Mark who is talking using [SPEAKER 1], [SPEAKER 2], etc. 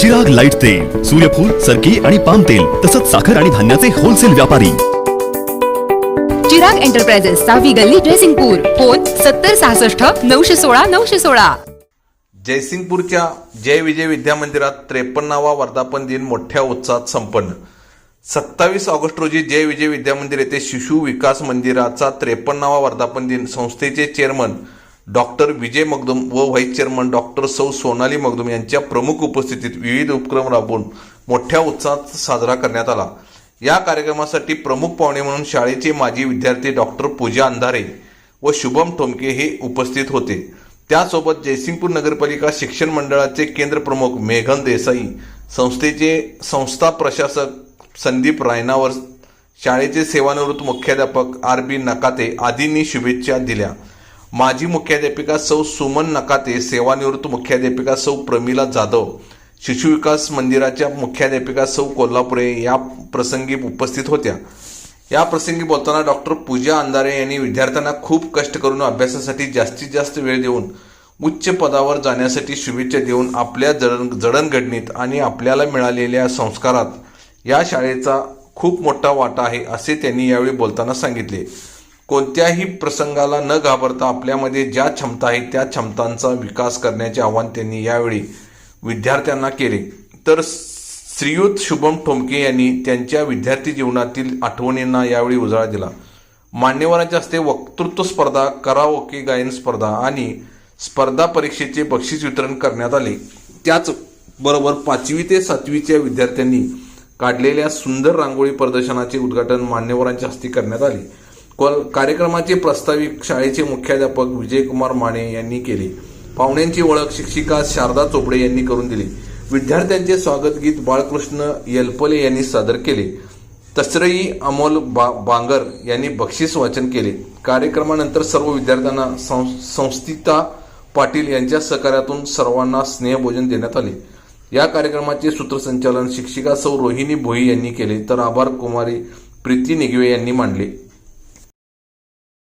[SPEAKER 1] जग लाइट तेल सूर्यफूल सरकी आणि पाम तेल तसंच साखर आणि धान्याचे होलसेल व्यापारी.
[SPEAKER 2] चिराग एंटरप्राइजेस सहावी गल्ली ड्रेसिंगपूर फोन सत्तर सहासष्ट नऊशे सोळा नऊशे सोळा.
[SPEAKER 3] जयसिंगपूरच्या जय विजय विद्या मंदिरात त्रेपन्नावा वर्धापन दिन मोठ्या उत्साहात संपन्न. सत्तावीस ऑगस्ट रोजी जय विजय विद्या मंदिर येथे शिशु विकास मंदिराचा त्रेपन्नावा वर्धापन दिन संस्थेचे चेअरमन डॉक्टर विजय मगदुम व व्हाईस चेअरमन डॉक्टर सौ सोनाली मगदुम यांच्या प्रमुख उपस्थितीत विविध उपक्रम राबवून मोठ्या उत्साहात साजरा करण्यात आला. या कार्यक्रमासाठी प्रमुख पाहुणे म्हणून शाळेचे माजी विद्यार्थी डॉक्टर पूजा अंधारे व शुभम ठोमके हे उपस्थित होते. त्यासोबत जयसिंगपूर नगरपालिका शिक्षण मंडळाचे केंद्र प्रमुख मेघन देसाई संस्थेचे संस्था प्रशासक संदीप रायनावर शाळेचे सेवानिवृत्त मुख्याध्यापक आर बी नकाते आदींनी शुभेच्छा दिल्या. माजी मुख्याध्यापिका सौ सुमन नकाते सेवानिवृत्त मुख्याध्यापिका सौ प्रमिला जाधव शिशु विकास मंदिराच्या मुख्याध्यापिका सौ कोल्हापुरे या प्रसंगी उपस्थित होत्या. या प्रसंगी बोलताना डॉक्टर पूजा अंधारे यांनी विद्यार्थ्यांना खूप कष्ट करून अभ्यासासाठी जास्तीत जास्त वेळ देऊन उच्च पदावर जाण्यासाठी शुभेच्छा देऊन आपल्या जडण जडणघडणीत आणि आपल्याला मिळालेल्या संस्कारात या शाळेचा खूप मोठा वाटा आहे असे त्यांनी यावेळी बोलताना सांगितले. कोणत्याही प्रसंगाला न घाबरता आपल्यामध्ये ज्या क्षमता आहेत त्या क्षमतांचा विकास करण्याचे आवाहन त्यांनी यावेळी विद्यार्थ्यांना केले. तर श्रीयुत शुभम ठोमके यांनी त्यांच्या विद्यार्थी जीवनातील आठवणींना यावेळी उजाळा दिला. मान्यवरांच्या हस्ते वक्तृत्व स्पर्धा कराओके गायन स्पर्धा आणि स्पर्धा परीक्षेचे बक्षीस वितरण करण्यात आले. त्याच बरोबर पाचवी ते सातवीच्या विद्यार्थ्यांनी काढलेल्या सुंदर रांगोळी प्रदर्शनाचे उद्घाटन मान्यवरांच्या हस्ते करण्यात आले. कॉल कार्यक्रमाचे प्रस्ताविक शाळेचे मुख्याध्यापक विजयकुमार माने यांनी केले. पाहुण्यांची ओळख शिक्षिका शारदा चोपडे यांनी करून दिली. विद्यार्थ्यांचे स्वागत गीत बाळकृष्ण येलपले यांनी सादर केले. तसरई अमोल बा बांगर यांनी बक्षीस वाचन केले. कार्यक्रमानंतर सर्व विद्यार्थ्यांना सं- संस्थिता पाटील यांच्या सहकार्यातून सर्वांना स्नेहभोजन देण्यात आले. या कार्यक्रमाचे सूत्रसंचालन शिक्षिका सौ रोहिणी भोई यांनी केले तर आभार कुमारी प्रीती निगवे यांनी मांडले.